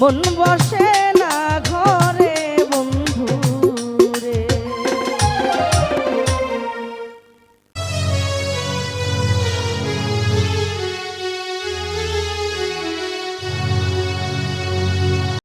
মন বসে